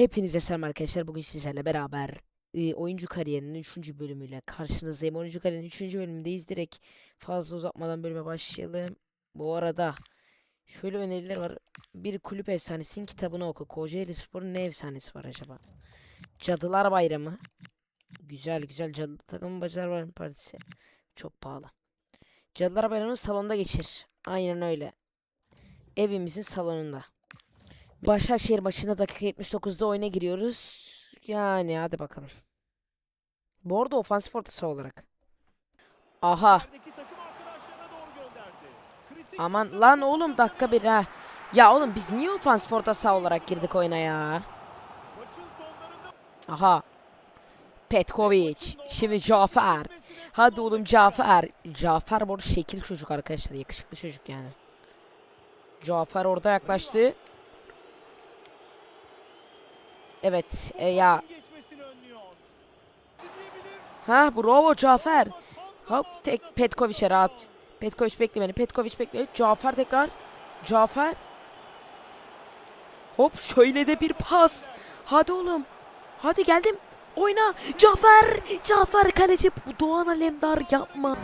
Hepinize selam arkadaşlar. Bugün sizlerle beraber e, oyuncu kariyerinin 3. bölümüyle karşınızdayım. Oyuncu kariyerinin 3. bölümündeyiz. Direkt fazla uzatmadan bölüme başlayalım. Bu arada şöyle öneriler var. Bir kulüp efsanesinin kitabını oku. Kocaeli Spor'un ne efsanesi var acaba? Cadılar Bayramı. Güzel güzel cadı takımın Cadılar Bayramı partisi. Çok pahalı. Cadılar Bayramı salonda geçir. Aynen öyle. Evimizin salonunda. Başakşehir başına dakika 79'da oyuna giriyoruz. Yani hadi bakalım. Bu arada ofansif ortası olarak. Aha. Aman lan oğlum dakika bir ha. Ya oğlum biz niye ofansif orta olarak girdik oyuna ya? Aha. Petkovic. Şimdi Cafer. Hadi oğlum Cafer. Cafer bu şekil çocuk arkadaşlar. Yakışıklı çocuk yani. Cafer orada yaklaştı. Evet. E, ya. Ha bravo Cafer. Hop tek Petkovic'e rahat. Petkovic bekle beni. Petkovic bekle. Cafer tekrar. Cafer. Hop şöyle de bir pas. Hadi oğlum. Hadi geldim. Oyna. Cafer. Cafer kaleci. Bu Doğan Alemdar yapma.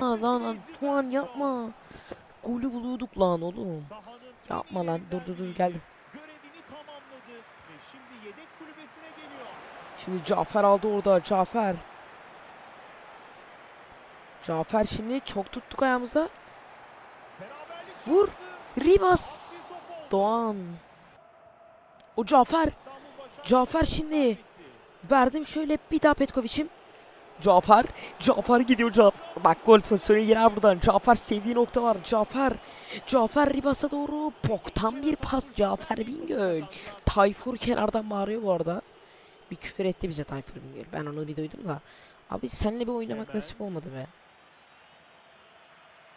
Lan Doğan yapma. Golü buluyorduk lan oğlum. Yapma lan. Dur dur dur geldim. şimdi yedek kulübesine geliyor. Şimdi Cafer aldı orada. Cafer. Cafer şimdi çok tuttuk ayağımıza. Vur. Rivas. Doğan. O Cafer. Cafer şimdi. Verdim şöyle bir daha Petkovic'im. Cafer. Cafer gidiyor Cafer. Bak gol pozisyonu girer buradan. Cafer sevdiği nokta var. Cafer. Cafer Rivas'a doğru. Boktan bir pas Cafer Bingöl. Tayfur kenardan bağırıyor bu arada. Bir küfür etti bize Tayfur Bingöl. Ben onu bir duydum da. Abi seninle bir oynamak nasip olmadı be.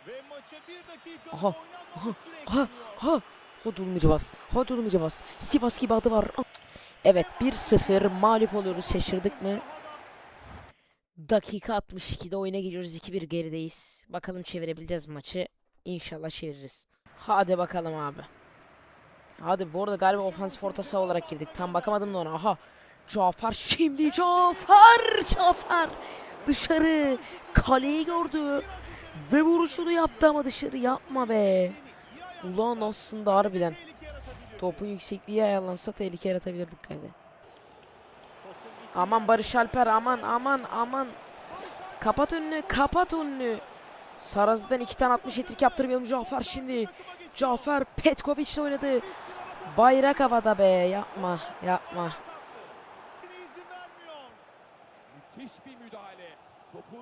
Ve maça bir dakika Aha, aha, ekleniyor. Ha. Hadi oğlum Rivas. Hadi oğlum Rivas. Sivas gibi adı var. Evet 1-0 mağlup oluyoruz. Şaşırdık mı? Dakika 62'de oyuna giriyoruz. 2-1 gerideyiz. Bakalım çevirebileceğiz maçı. İnşallah çeviririz. Hadi bakalım abi. Hadi bu arada galiba ofansif orta saha olarak girdik. Tam bakamadım da ona. Aha. Cafer şimdi Cafer. Cafer. Dışarı. Kaleyi gördü. Ve vuruşunu yaptı ama dışarı yapma be. Ulan aslında harbiden. Topun yüksekliği ayarlansa tehlike yaratabilirdik kaydı. Aman Barış Alper aman aman aman. Kapat önünü kapat önünü. Saraz'dan iki tane 60 etrik yaptırmayalım Cafer şimdi. Cafer Petkovic oynadı. Bayrak havada be yapma yapma.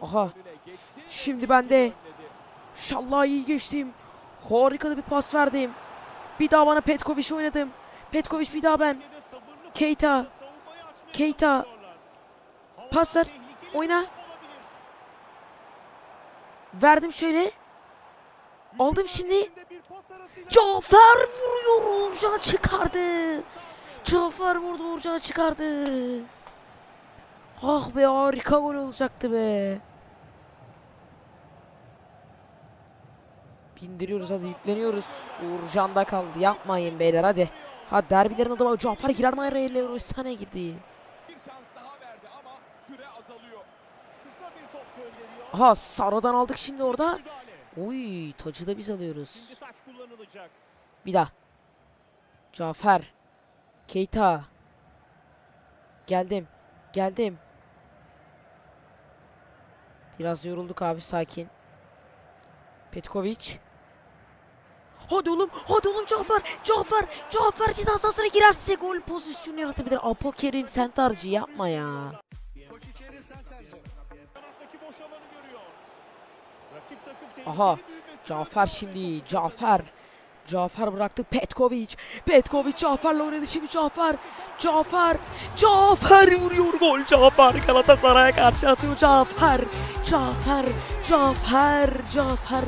Aha. Şimdi bende. İnşallah iyi geçtim. Harika da bir pas verdim. Bir daha bana Petkovic oynadım. Petkovic bir daha ben. De Keita. Keita. çalışıyorlar. Hava Pas ver. tehlikeli bir Oyna. Verdim şöyle. Aldım şimdi. Cafer vuruyor. Uğurcan çıkardı. Cafer vurdu. Uğurcan çıkardı. Ah be harika gol olacaktı be. Bindiriyoruz hadi yükleniyoruz. Uğurcan kaldı. Yapmayın beyler hadi. Ha derbilerin adamı Cafer girer mi araya? Sane girdi. Bir şans daha verdi ama süre azalıyor. Kısa bir top gönderiyor. Aha Sarı'dan aldık şimdi orada. Uy tacı da biz alıyoruz. Bir daha. Cafer. Keita. Geldim. Geldim. Biraz yorulduk abi sakin. Petkovic. Hadi oğlum, hadi oğlum Cafer, Cafer, Cafer ceza sahasına girerse gol pozisyonu yaratabilir. Apoker'in sentarcı yapma ya. Aha, Cafer şimdi, Cafer. Cafer bıraktı Petkovic. Petkovic Cafer'le oynadı şimdi Cafer. Cafer. Cafer vuruyor gol Cafer. Galatasaray'a karşı atıyor Cafer. Cafer. Cafer. Cafer.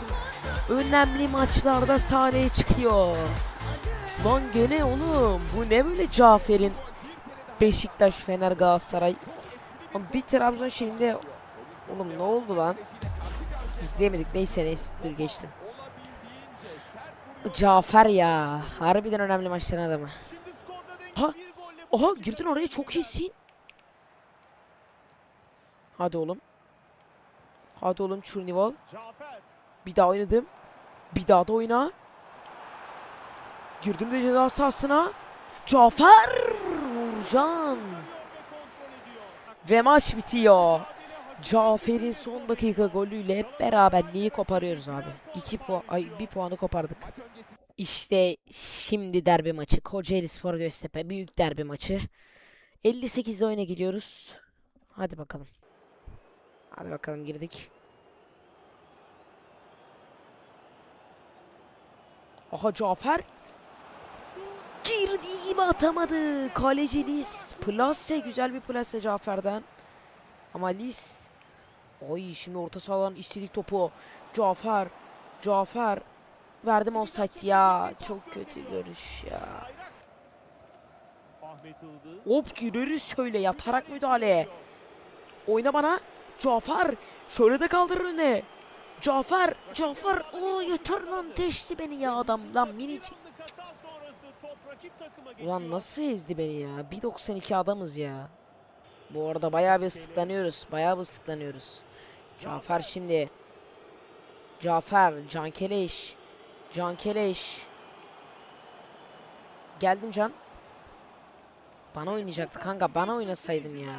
Önemli maçlarda sahneye çıkıyor. Lan gene oğlum bu ne böyle Cafer'in Beşiktaş, Fener, Galatasaray. Bir Trabzon şeyinde oğlum ne oldu lan? İzleyemedik neyse neyse dur geçtim. Cafer ya. Harbiden önemli maçların adamı. Ha, maçı girdin oraya çok iyisin. Hadi oğlum. Hadi oğlum Çurnival. Cafer. Bir daha oynadım. Bir daha da oyna. Girdim de ceza sahasına. Cafer Uğurcan. Ve maç bitiyor. Cafer'in son dakika golüyle hep beraberliği koparıyoruz abi. 2 puan, ay bir puanı kopardık. İşte şimdi derbi maçı. Kocaeli Spor Göztepe büyük derbi maçı. 58'de oyuna gidiyoruz. Hadi bakalım. Hadi bakalım girdik. Aha Cafer girdiği gibi atamadı. Kaleci Lis. Plase güzel bir plase Cafer'den. Ama Lis. Oy şimdi orta sahadan istedik topu. Cafer. Cafer. Verdim offside ya. Çok kötü görüş ya. Hop gireriz şöyle yatarak müdahale. Oyna bana. Cafer. Şöyle de kaldır önüne. Cafer. Cafer. Oo yeter lan teşti beni ya adam. Lan minicik. Ulan nasıl ezdi beni ya? 1.92 adamız ya. Bu arada bayağı bir ıslıklanıyoruz. Bayağı bir ıslıklanıyoruz. Cafer şimdi. Cafer. Can Keleş. Can Keleş. Geldim Can. Bana oynayacaktı kanka. Bana oynasaydın ya.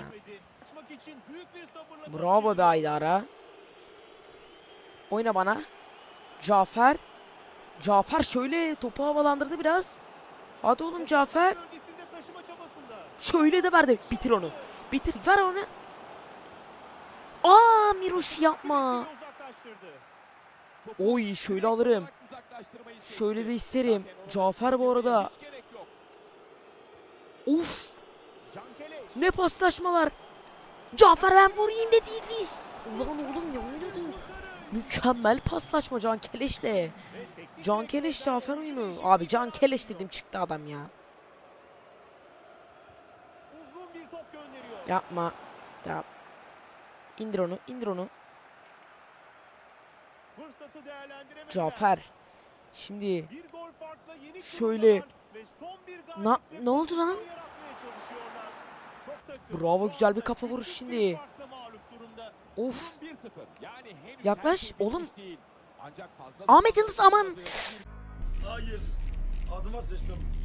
Bravo be. Aydara. Oyna bana. Cafer. Cafer şöyle topu havalandırdı biraz. Hadi oğlum Cafer. Şöyle de verdi. Bitir onu. Bitir. Ver onu. Aa Miroş yapma. Oy şöyle alırım. Şöyle de isterim. Cafer bu arada. Uf. Ne paslaşmalar. Cafer ben vurayım da değiliz. Ulan oğlum ne oynadı? Mükemmel paslaşma Can Keleş'le. Can Keleş Cafer oyunu. Abi Can Keleş dedim çıktı adam ya. Gönderiyor. Yapma. İndir onu. indir onu. Cafer. Şimdi Şöyle. Na- ne oldu lan? Bravo, güzel bir kafa bir şimdi. of. 1-0. Yani henüz Yaklaş, şey oğlum. Ahmet Yıldız, aman. Hayır. Adıma sıçtım.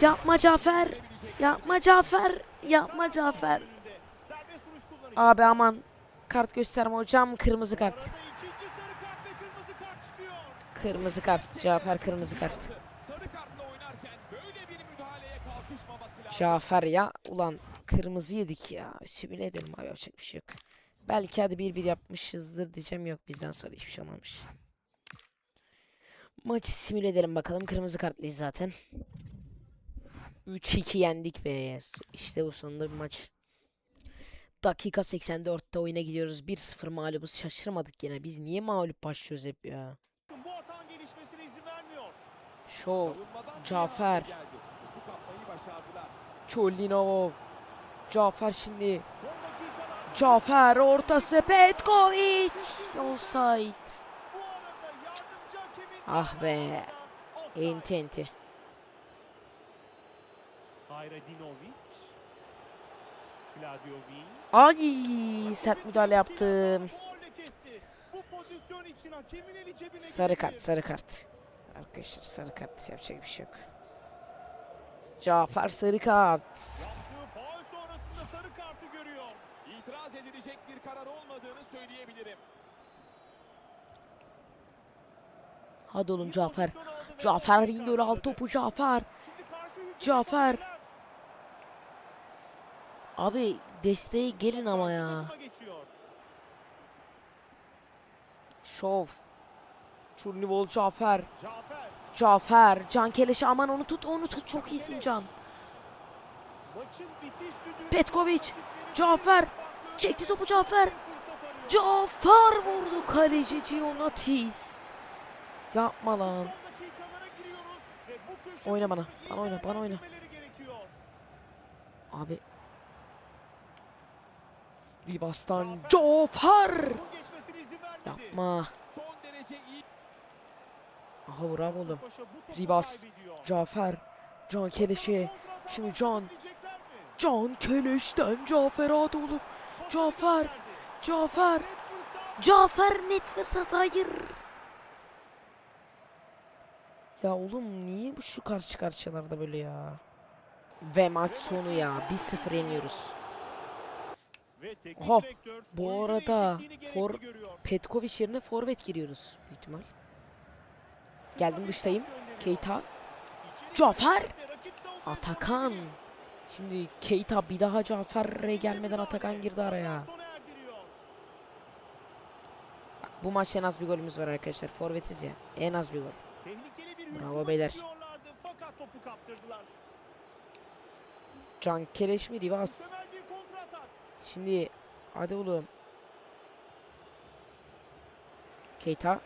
Yapma Cafer. Yapma Cafer. Yapma Cafer. Abi aman. Kart gösterme hocam. Kırmızı kart. Kırmızı kart. Cafer kırmızı kart. Bir. Cafer ya. Ulan kırmızı yedik ya. Simüle edelim abi yapacak bir şey yok. Belki hadi 1-1 yapmışızdır diyeceğim yok bizden sonra hiçbir şey olmamış. Maçı simüle edelim bakalım. Kırmızı kartlıyız zaten. 3-2 yendik be. İşte bu sonunda bir maç. Dakika 84'te oyuna gidiyoruz. 1-0 mağlubuz. Şaşırmadık yine. Biz niye mağlup başlıyoruz hep ya? Bu hatan gelişmesine izin vermiyor. Şov. Cafer. Çolinov. Cafer şimdi. Cafer ortası Petkovic. Offside. Bu arada yardımcı hakemin Ah be. Enti enti. Ay sert müdahale yaptım. Sarı kart sarı kart. Arkadaşlar sarı kart yapacak bir şey yok. Cafer sarı kart. İtiraz edilecek bir karar olmadığını söyleyebilirim. Hadi oğlum Cafer. Cafer golü Bingöl al topu Cafer. Cafer. Abi desteğe gelin ama ya. Şov. Çurnivol Cafer. Cafer. Can Keleş aman onu tut onu tut çok iyisin Can. Petkovic. Cafer. Çekti topu Cafer. Cafer vurdu kaleci Gionatis. Yapma lan. Oyna bana, bana oyna, bana oyna. Abi. Libas'tan vermiyor. Yapma. Aha bravo oğlum. Kaybediyor. Cafer. Can Keleş'e. Şimdi Can. Can Keleş'ten Cafer hadi oğlum. Cafer. Cafer. Cafer net fırsat hayır. Ya oğlum niye bu şu karşı karşıyalarda böyle ya? Ve maç sonu ya 1-0 yeniyoruz. Direktör bu arada for-. Petkovic yerine forvet giriyoruz büyük ihtimal. Geldim dıştayım. Keita. Cafer. Atakan. Şimdi Keita bir daha Cafer'e gelmeden Atakan girdi araya. Bak, bu maç en az bir golümüz var arkadaşlar. Forvetiz ya. En az bir gol. Bravo beyler. fakat topu kaptırdılar. Can Keleş mi Rivas? Şimdi hadi oğlum. Keita.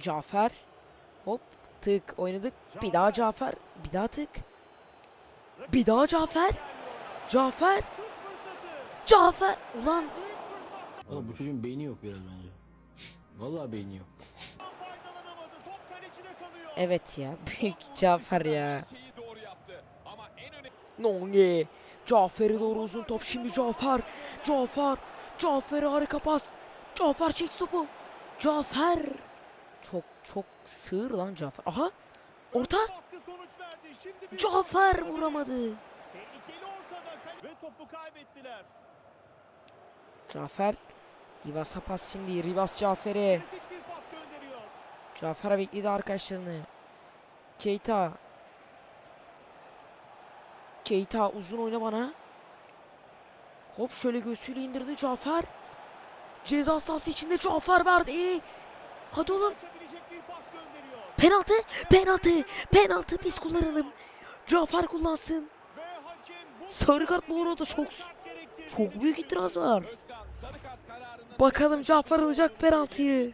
Cafer. Hop tık oynadık. Bir daha Cafer. Bir daha tık. Bir daha Cafer. Cafer. Cafer. Ulan Valla bu çocuğun beyni yok biraz bence. Vallahi beyni yok. evet ya. Büyük Cafer ya. Her şeyi doğru yaptı. Ama en önemli Nonge. Cafer'e doğru uzun top. Şimdi Cafer. Cafer. Cafer'e harika pas. Cafer çekti topu. Cafer. Çok çok sığır lan Cafer. Aha. Orta. Baskı sonuç verdi. Şimdi bir Cafer vuramadı. Tehlikeli ortada ve topu kaybettiler. Cafer. Rivas'a pas şimdi. Rivas Cafer'e. Cafer'e bekledi arkadaşlarını. Keita. Keita uzun oyna bana. Hop şöyle göğsüyle indirdi Cafer. Ceza sahası içinde Cafer verdi. Hadi oğlum. Penaltı. Penaltı. Penaltı biz kullanalım. Cafer kullansın. Sarı kart bu arada çok çok büyük itiraz var. Bakalım Cafer alacak penaltıyı.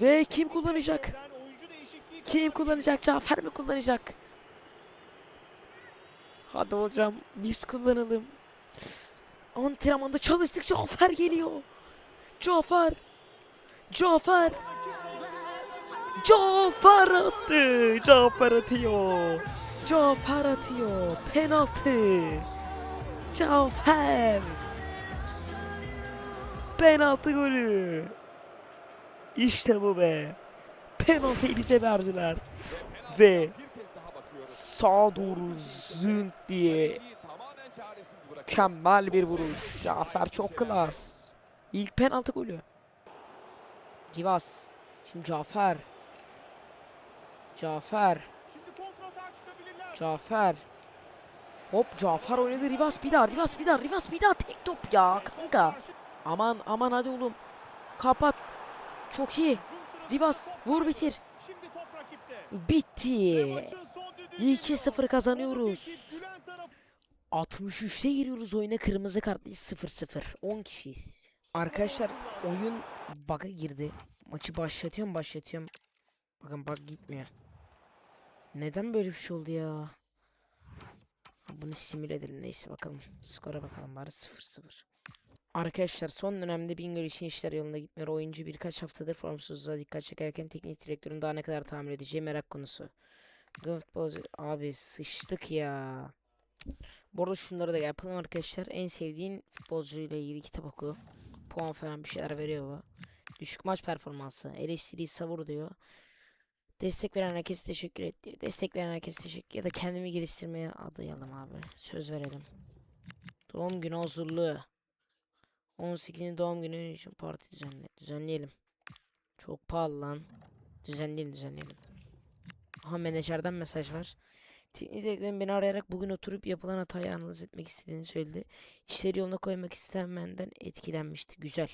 Ve kim kullanacak? Kim kullanacak? Cafer mi kullanacak? Hadi hocam biz kullanalım. Antrenmanda çalıştık Cafer geliyor. Cafer. Cafer. Cafer attı. Cafer atıyor. Cafer atıyor. Penaltı. Cafer. Penaltı golü. İşte bu be. Penaltıyı bize verdiler. Ve sağa doğru zınk diye mükemmel bir vuruş. Cafer çok klas. İlk penaltı golü. Rivas. Şimdi Cafer. Cafer. Cafer. Hop Cafer oynadı. Rivas bir daha. Rivas bir daha. Rivas bir daha. Tek top ya kanka. Aman aman hadi oğlum. Kapat. Çok iyi. Rivas vur bitir. Bitti. maçın son düdüğü 2-0 geliyor. kazanıyoruz. Konuk ekip Gülen tarafı 63'te giriyoruz oyuna kırmızı kartlı 0-0. 10 kişiyiz. Arkadaşlar oyun bug'a girdi. Maçı başlatıyorum başlatıyorum. Bakın bug gitmiyor. Neden böyle bir şey oldu ya? Bunu simüle edelim neyse bakalım. Skora bakalım bari 0-0. Arkadaşlar son dönemde Bingöl için işler yolunda gitmiyor. Oyuncu birkaç haftadır formsuzluğa dikkat çekerken teknik direktörün daha ne kadar tahammül edeceği merak konusu. Futbolcu abi sıçtık ya. Bu arada şunları da yapalım arkadaşlar. En sevdiğin futbolcuyla ilgili kitap oku. Puan falan bir şeyler veriyor bu. Düşük maç performansı. Eleştiriyi savur diyor. Destek veren herkese teşekkür et diyor. Destek veren herkese teşekkür ya da kendimi geliştirmeye adayalım abi. Söz verelim. Doğum günü hazırlığı. 18. doğum günü için parti düzenle düzenleyelim. Çok pahalı lan. Düzenleyelim düzenleyelim. Aha menajerden mesaj var. Teknik direktörüm beni arayarak bugün oturup yapılan hatayı analiz etmek istediğini söyledi. İşleri yoluna koymak istemenden etkilenmişti. Güzel.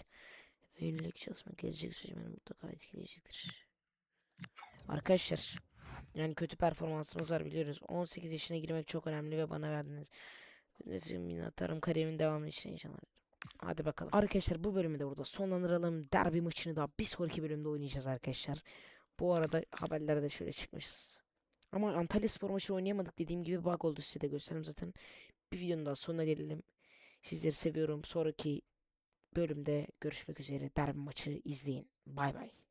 Ve yönelik çalışmak gelecek süreci beni mutlaka etkileyecektir. Arkadaşlar yani kötü performansımız var biliyoruz. 18 yaşına girmek çok önemli ve bana verdiniz. Minnettarım kariyerimin devamını için inşallah. Hadi bakalım. Arkadaşlar bu bölümü de burada sonlandıralım. Derbi maçını da bir sonraki bölümde oynayacağız arkadaşlar. Bu arada haberlerde şöyle çıkmışız. Ama Antalya Spor maçı oynayamadık dediğim gibi bug oldu size de göstereyim zaten. Bir videonun daha sonuna gelelim. Sizleri seviyorum. Sonraki bölümde görüşmek üzere. Derbi maçı izleyin. Bay bay.